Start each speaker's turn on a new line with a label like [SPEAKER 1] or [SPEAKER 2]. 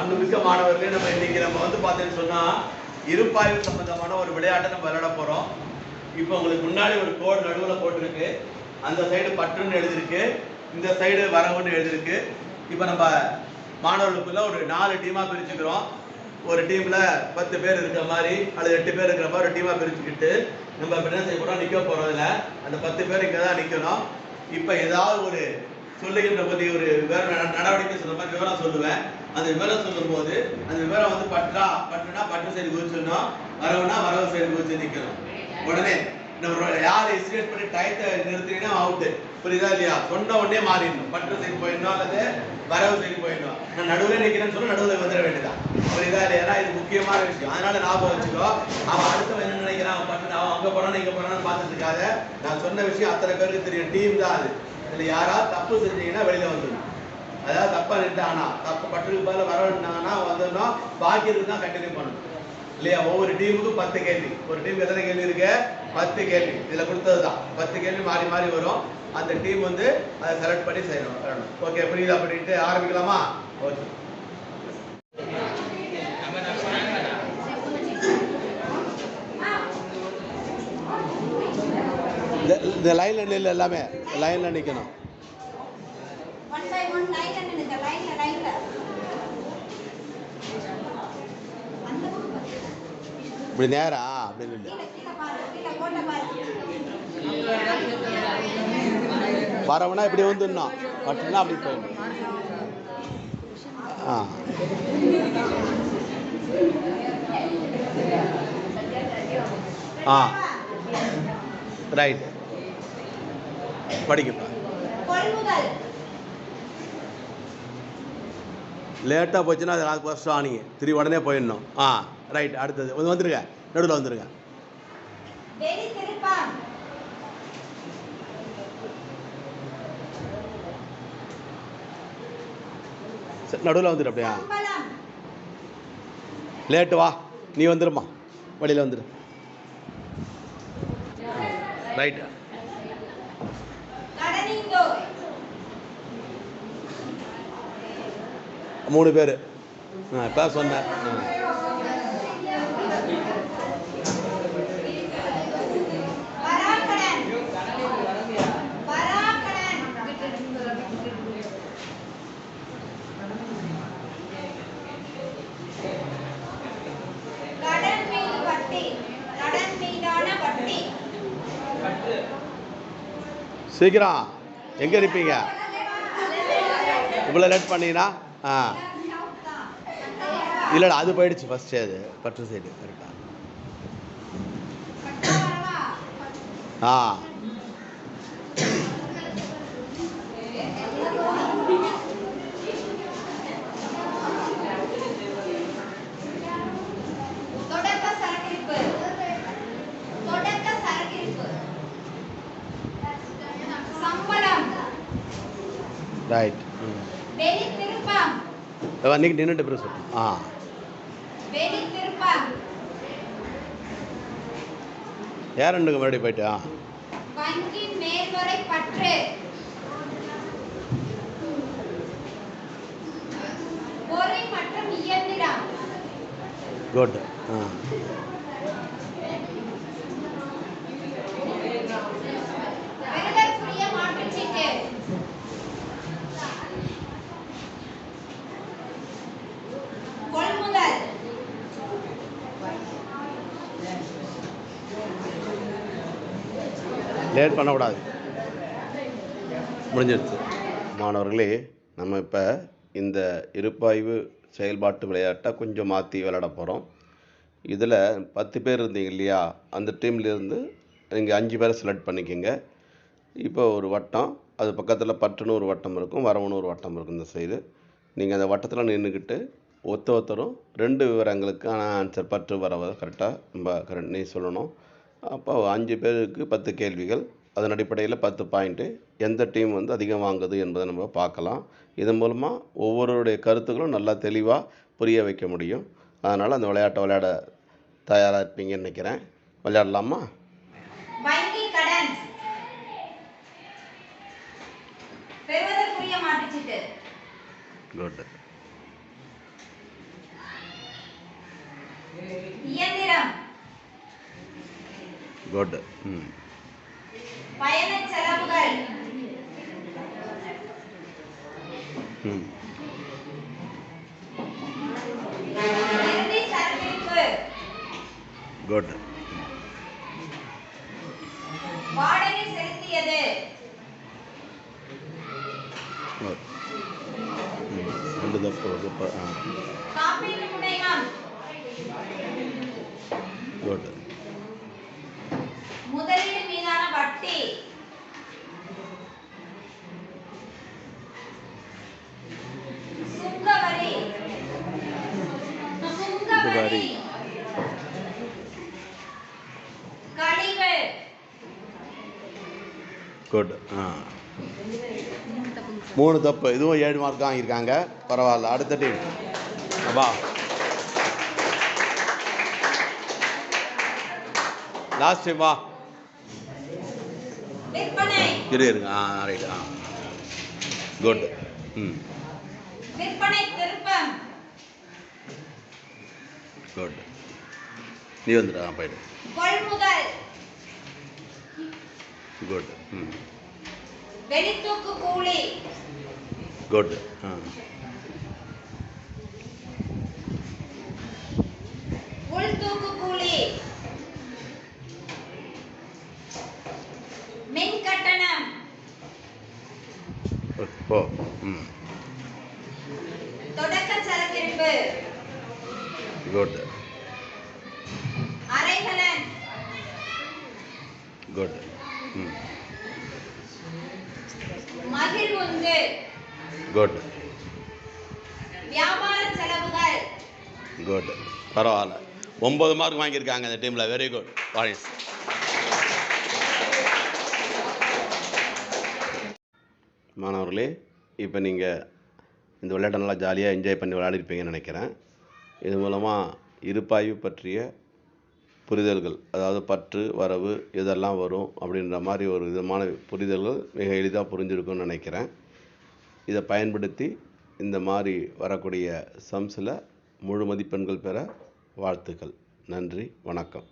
[SPEAKER 1] அன்புமிக்க மாணவர்களே நம்ம இன்னைக்கு நம்ம வந்து பார்த்தீங்கன்னு சொன்னா இருப்பாய்வு சம்பந்தமான ஒரு விளையாட்டை நம்ம விளையாட போறோம். இப்போ உங்களுக்கு முன்னாடி ஒரு கோடு நடுவில் போட்டிருக்கு. அந்த சைடு பற்றுன்னு எழுதிருக்கு இந்த சைடு வரவுன்னு எழுதிருக்கு இப்போ நம்ம மாணவர்களுக்குள்ள ஒரு நாலு டீமா பிரிச்சுக்கிறோம். ஒரு டீம்ல பத்து பேர் இருக்கிற மாதிரி அல்லது எட்டு பேர் இருக்கிற மாதிரி ஒரு டீமா பிரிச்சுக்கிட்டு நம்ம இப்ப என்ன செய்ய போறோம்? நிக்க போறோம் இதுல. அந்த பத்து பேர் இங்கே தான் நிக்கணும். இப்போ ஏதாவது ஒரு சொல்லுகின்ற போது ஒரு விவரம் நட- நடவடிக்கை சொல்ற மாதிரி விவரம் சொல்லுவேன். அந்த விவரம் சொல்லும் போது அந்த விவரம் வந்து பற்றா பற்றுனா பற்று சைடு குதிச்சிடணும் வரவுனா வரவு செய்து குதிச்சு நிக்கணும் உடனே நம்ம யார் எஸ்டிமேட் பண்ணி டயத்தை நிறுத்தினா அவுட்டு புரியுதா இல்லையா? சொன்ன உடனே மாறிடணும். பற்று சைடு போயிடணும் அல்லது வரவு சைடு போயிடணும். நான் நடுவில் நிக்கிறேன்னு சொல்லி நடுவில் வந்துட வேண்டியதான் புரியுதா இல்லையா? ஏன்னா இது முக்கியமான விஷயம். அதனால ஞாபகம் வச்சுக்கோ. அவன் அடுத்தவன் என்ன நினைக்கிறான்? அவன் பட்டு அவன் அங்க போனான்னு இங்க போனான்னு பார்த்துட்டு இருக்காத நான் சொன்ன விஷயம் அத்தனை பேருக்கு தெரியும். டீம் தான் அது. இதுல யாராவது தப்பு செஞ்சீங்கன்னா வெளியில் வந்துடும் அதாவது தப்பா நின்ட்டானா தப்பு பட்டுக்கு பதில் வரணும்னா வந்துடணும் பாக்கி தான் கண்டினியூ பண்ணணும் இல்லையா? ஒவ்வொரு டீமுக்கும் பத்து கேள்வி. ஒரு டீம் எத்தனை கேள்வி இருக்கு? பத்து கேள்வி. இதில் கொடுத்தது தான் பத்து கேள்வி மாறி மாறி வரும். அந்த டீம் வந்து அதை செலக்ட் பண்ணி செய்யணும். ஓகே புரியுதா? அப்படின்ட்டு ஆரம்பிக்கலாமா? ஓகே இந்த லைன்ல நில்லு எல்லாமே. லைன்ல
[SPEAKER 2] பாரு.
[SPEAKER 1] இப்படி நேரா? அப்படி நில்லு. வரவுனா இப்படி வந்துடணும். பட்டுனா அப்படி போயிடணும். ஆ. ஆ. ரைட் படிக்கப்பா லேட்டாக போச்சுன்னா அது நாலு வருஷம் ஆனீங்க திரும்பி உடனே போயிடணும். ஆ ரைட் அடுத்தது. வந்து வந்துருங்க. நடுவில் வந்துருங்க. நடுவில் வந்துடு அப்படியா. லேட்டு வா. நீ வந்துருமா? வழியில் வந்துடு ரைட் மூணு பேர். ஆ இப்போ சொன்னேன் சீக்கிரம். எங்கே இருப்பீங்க? இவ்வளோ லேட் பண்ணீங்கன்னா ஆ. இல்லைடா அது போயிடுச்சு ஃபஸ்ட்டு அது. பற்று சைடு கரெக்டாக ஆ
[SPEAKER 2] தொடக்க சரக்கிருப்பு தொடக்க சரக்கிருப்பு சம்பளம்
[SPEAKER 1] ரைட் ம்
[SPEAKER 2] வெளி திருப்பம்
[SPEAKER 1] அன்றைக்கி நின்றுட்டு பிறகு சொல்லு ஆ. யார் ரெண்டுங்க மறுபடியும் போயிட்டு? ஆ குட் ஆ. லேட் பண்ணக்கூடாது. முடிஞ்சிடுச்சு மாணவர்களே நம்ம இப்போ இந்த இருப்பாய்வு செயல்பாட்டு விளையாட்டை கொஞ்சம் மாற்றி விளையாட போகிறோம் இதில் பத்து பேர் இருந்தீங்க இல்லையா? அந்த டீம்லேருந்து நீங்கள் அஞ்சு பேரை செலக்ட் பண்ணிக்கோங்க. இப்போ ஒரு வட்டம் அது பக்கத்தில் பட்டுன்னு ஒரு வட்டம் இருக்கும் வரவுன்னு ஒரு வட்டம் இருக்கும் இந்த சைடு நீங்கள் அந்த வட்டத்தில் நின்றுக்கிட்டு ஒத்த ஒருத்தரும் ரெண்டு விவரங்களுக்கான ஆன்சர் பற்று வரவை கரெக்டாக நம்ம கரெக்ட் நீ சொல்லணும். அப்போ அஞ்சு பேருக்கு பத்து கேள்விகள். அதன் அடிப்படையில் பத்து பாயிண்ட்டு எந்த டீம் வந்து அதிகம் வாங்குது என்பதை நம்ம பார்க்கலாம். இதன் மூலமாக ஒவ்வொருடைய கருத்துக்களும் நல்லா தெளிவாக புரிய வைக்க முடியும். அதனால் அந்த விளையாட்டை விளையாட தயாராக இருப்பீங்கன்னு நினைக்கிறேன். விளையாடலாமா? குட்
[SPEAKER 2] இயந்திரம்.
[SPEAKER 1] குட் ம்
[SPEAKER 2] பயணச் செலவுகள்
[SPEAKER 1] ம் குட்
[SPEAKER 2] வாடகை செலுத்தியது.
[SPEAKER 1] ரெண்டு
[SPEAKER 2] முனையம்.
[SPEAKER 1] குட்
[SPEAKER 2] சுங்கவரி
[SPEAKER 1] வரி.
[SPEAKER 2] கழிவு
[SPEAKER 1] குட் ஆ. மூணு தப்பு. இதுவும் ஏழு மார்க் வாங்கியிருக்காங்க. பரவாயில்ல. அடுத்த டீம் அப்பா. லாஸ்ட் டைம் வா. இரு இருங்க. ஆ ரைட் ஆ. குட் ம். குட் நீ வந்துடு போயிடு குட் ம் குட் ஆ போ ம்
[SPEAKER 2] தொடக்க சரக்கிருப்பு
[SPEAKER 1] குட் குட் ம்
[SPEAKER 2] மகிழ்வுந்து
[SPEAKER 1] குட்
[SPEAKER 2] வியாபார செலவுகள்.
[SPEAKER 1] குட் பரவாயில்ல. ஒம்பது மார்க் வாங்கியிருக்காங்க இந்த டீமில் வெரி குட் பாயிண்ட்ஸ் மாணவர்களே இப்போ நீங்கள் இந்த விளையாட்டை நல்லா ஜாலியாக என்ஜாய் பண்ணி விளையாடிருப்பீங்கன்னு நினைக்கிறேன். இது மூலமாக இருப்பாய்வு பற்றிய புரிதல்கள் அதாவது பற்று வரவு இதெல்லாம் வரும் அப்படின்ற மாதிரி ஒரு விதமான புரிதல்கள் மிக எளிதாக புரிஞ்சிருக்கும்னு நினைக்கிறேன். இதை பயன்படுத்தி இந்த மாதிரி வரக்கூடிய சம்ஸில் முழு மதிப்பெண்கள் பெற வாழ்த்துக்கள். நன்றி வணக்கம்.